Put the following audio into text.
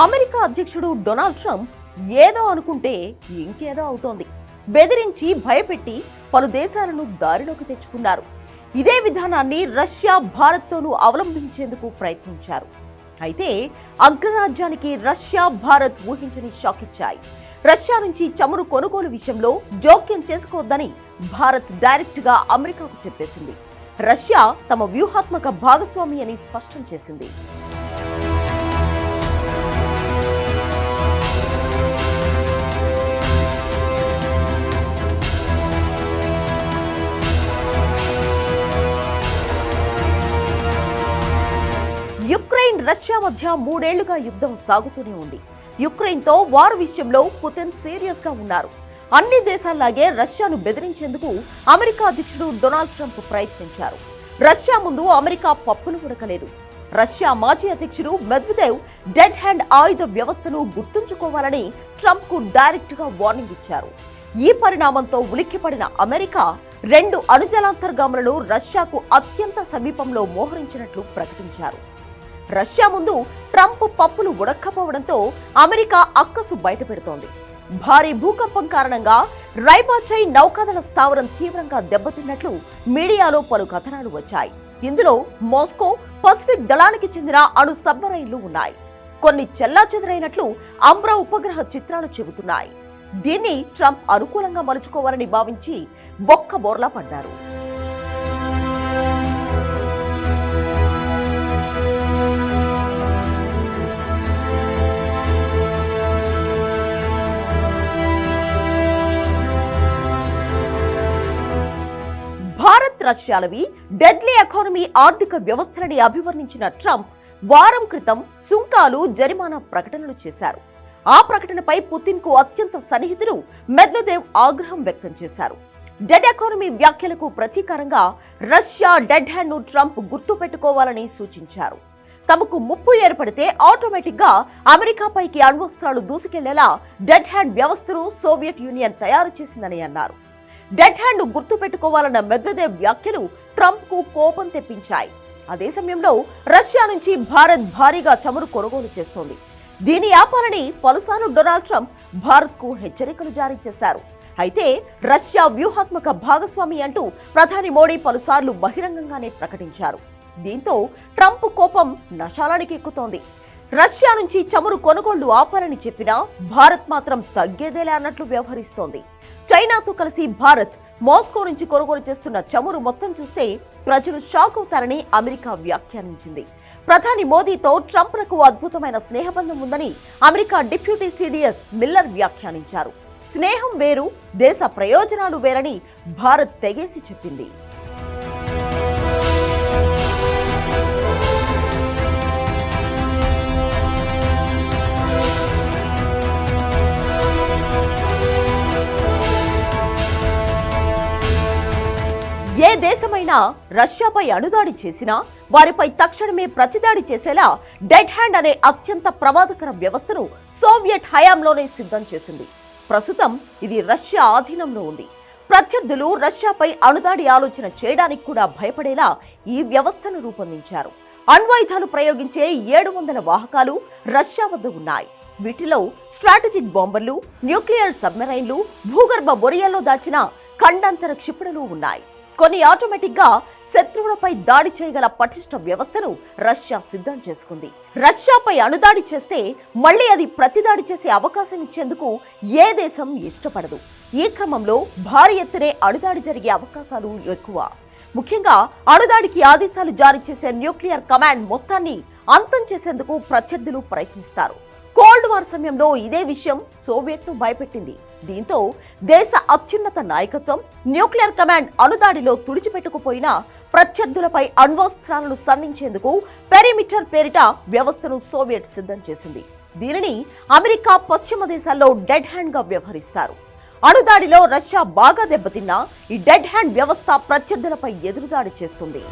America అధ్యక్షుడు Donald Trump ఏదో అనుకుంటే ఇంకేదో అవుతోంది. బెదిరించి భయపెట్టి పలు దేశాలను దారిలోకి తెచ్చుకున్నారు. ఇదే విధానాన్ని రష్యా భారత్తోనూ అవలంబించేందుకు ప్రయత్నించారు. అయితే అగ్రరాజ్యానికి రష్యా భారత్ ఊహించని షాక్ ఇచ్చాయి. రష్యా నుంచి చమురు కొనుగోలు విషయంలో జోక్యం చేసుకోవద్దని భారత్ డైరెక్ట్గా అమెరికాకు చెప్పేసింది. రష్యా తమ వ్యూహాత్మక భాగస్వామి అని స్పష్టం చేసింది. యుక్రెయిన్ రష్యా మధ్య మూడేళ్ళుగా యుద్ధం సాగుతూనే ఉంది. యుక్రెయిన్తో వార్ విషయంలో పుతిన్ సీరియస్గా ఉన్నారు. అన్ని దేశాల్లాగే రష్యాను బెదిరించేందుకు అమెరికా అధ్యక్షుడు డొనాల్డ్ ట్రంప్ ప్రయత్నించారు. రష్యా ముందు అమెరికా పప్పులు ఉడకలేదు. రష్యా మాజీ అధ్యక్షుడు మెద్వదేవ్ డెడ్ హ్యాండ్ ఆయుధ వ్యవస్థను గుర్తుంచుకోవాలని ట్రంప్కు డైరెక్ట్గా వార్నింగ్ ఇచ్చారు. ఈ పరిణామంతో ఉలిక్కిపడిన అమెరికా రెండు అణుజలాంతర్గాములను రష్యాకు అత్యంత సమీపంలో మోహరించినట్లు ప్రకటించారు. రష్యా ముందు ట్రంప్ పప్పులు ఉడక్కపోవడంతో అమెరికా అక్కసు బయటపెడుతోంది. భారీ భూకంపం కారణంగా రైబాచై నౌకాదళ స్థావరం తీవ్రంగా దెబ్బతిన్నట్లు మీడియాలో పలు కథనాలు వచ్చాయి. ఇందులో మాస్కో పసిఫిక్ దళానికి చెందిన అణు సబ్మరైన్లు ఉన్నాయి. కొన్ని చెల్లాచెదరైనట్లు అమ్రా ఉపగ్రహ చిత్రాలు చెబుతున్నాయి. దీన్ని ట్రంప్ అనుకూలంగా మలుచుకోవాలని భావించి బొక్క బోర్లా పడ్డారు. భారత్ డెడ్లీ ఎకానమీ ఆర్థిక వ్యవస్థలని అభివర్ణించిన ట్రంప్ వారం క్రితం సుంకాలు జరిమానా ప్రకటనలు చేశారు. ఆ ప్రకటనపై పుతిన్కు అత్యంత సన్నిహితుడు మెద్వదేవ్ ఆగ్రహం వ్యక్తం చేశారు. డెడ్ ఎకానమీ వ్యాఖ్యలకు ప్రతీకారంగా రష్యా డెడ్ హ్యాండ్ను ట్రంప్ గుర్తుపెట్టుకోవాలని సూచించారు. తమకు ముప్పు ఏర్పడితే ఆటోమేటిక్గా అమెరికాపైకి అణ్వస్త్రాలు దూసుకెళ్ళేలా డెడ్ హ్యాండ్ వ్యవస్థను సోవియట్ యూనియన్ తయారు చేసిందని అన్నారు. డెడ్ హ్యాండ్ గుర్తు పెట్టుకోవాలన్న మెద్వదేవ్ వ్యాఖ్యలు ట్రంప్కు కోపం తెప్పించాయి. అదే సమయంలో రష్యా నుంచి భారత్ భారీగా చమురు కొనుగోలు చేస్తోంది. దీని ఆపాలని పలుసార్లు డొనాల్డ్ ట్రంప్ భారత్కు హెచ్చరికలు జారీ చేశారు. అయితే రష్యా వ్యూహాత్మక భాగస్వామి అంటూ ప్రధాని మోడీ పలుసార్లు బహిరంగంగానే ప్రకటించారు. దీంతో ట్రంప్ కోపం నశాలానికి ఎక్కుతోంది. రష్యా నుంచి చమురు కొనుగోళ్ళు ఆపాలని చెప్పినా భారత్ మాత్రం తగ్గేదేలే అన్నట్లు వ్యవహరిస్తోంది. చైనాతో కలిసి భారత్ మాస్కో నుంచి కొనుగోలు చేస్తున్న చమురు మొత్తం చూస్తే ప్రజలు షాక్ అవుతారని అమెరికా వ్యాఖ్యానించింది. ప్రధాని మోదీతో ట్రంప్లకు అద్భుతమైన స్నేహబంధం ఉందని అమెరికా డిప్యూటీ సిడిఎస్ మిల్లర్ వ్యాఖ్యానించారు. స్నేహం వేరు దేశ ప్రయోజనాలు వేరని భారత్ తెగేసి చెప్పింది. ఎవరైనా రష్యాపై అణుదాడి చేసినా వారిపై తక్షణమే ప్రతిదాడి చేసేలా డెడ్ హ్యాండ్ అనే అత్యంత ప్రమాదకర వ్యవస్థను సోవియట్ హయాంలోనే సిద్ధం చేసింది. ప్రస్తుతం ఇది రష్యా ఆధీనంలో ఉంది. ప్రత్యర్థులు రష్యాపై అణుదాడి ఆలోచన చేయడానికి కూడా భయపడేలా ఈ వ్యవస్థను రూపొందించారు. అణ్వాయుధాలు ప్రయోగించే ఏడు వందల వాహకాలు రష్యా వద్ద ఉన్నాయి. వీటిలో స్ట్రాటజిక్ బాంబర్లు న్యూక్లియర్ సబ్మెరైన్లు భూగర్భ బొరియల్లో దాచిన ఖండాంతర క్షిపణులు ఉన్నాయి. కొన్ని ఆటోమేటిక్గా శత్రువులపై దాడి చేయగల పటిష్ట వ్యవస్థను రష్యా సిద్ధం చేసుకుంది. రష్యాపై అణుదాడి చేస్తే మళ్ళీ అది ప్రతిదాడి చేసే అవకాశం ఇచ్చేందుకు ఏ దేశం ఇష్టపడదు. ఈ క్రమంలో భారీ ఎత్తునే అణుదాడి జరిగే అవకాశాలు ఎక్కువ. ముఖ్యంగా అణుదాడికి ఆదేశాలు జారీ చేసే న్యూక్లియర్ కమాండ్ మొత్తాన్ని అంతం చేసేందుకు ప్రత్యర్థులు ప్రయత్నిస్తారు. కోల్డ్ వార్ సమయంలో ఇదే విషయం సోవియట్ను భయపెట్టింది. దీంతో దేశ అత్యున్నత నాయకత్వం న్యూక్లియర్ కమాండ్ అణుదాడిలో తుడిచిపెట్టుకుపోయిన ప్రత్యర్థులపై అణ్వస్త్రాలను సంధించేందుకు పెరిమిటర్ పేరిట వ్యవస్థను సోవియట్ సిద్ధం చేసింది. దీనిని అమెరికా పశ్చిమ దేశాల్లో డెడ్ హ్యాండ్గా వ్యవహరిస్తారు. అణుదాడిలో రష్యా బాగా దెబ్బతిన్నా ఈ డెడ్ హ్యాండ్ వ్యవస్థ ప్రత్యర్థులపై ఎదురుదాడి చేస్తుంది.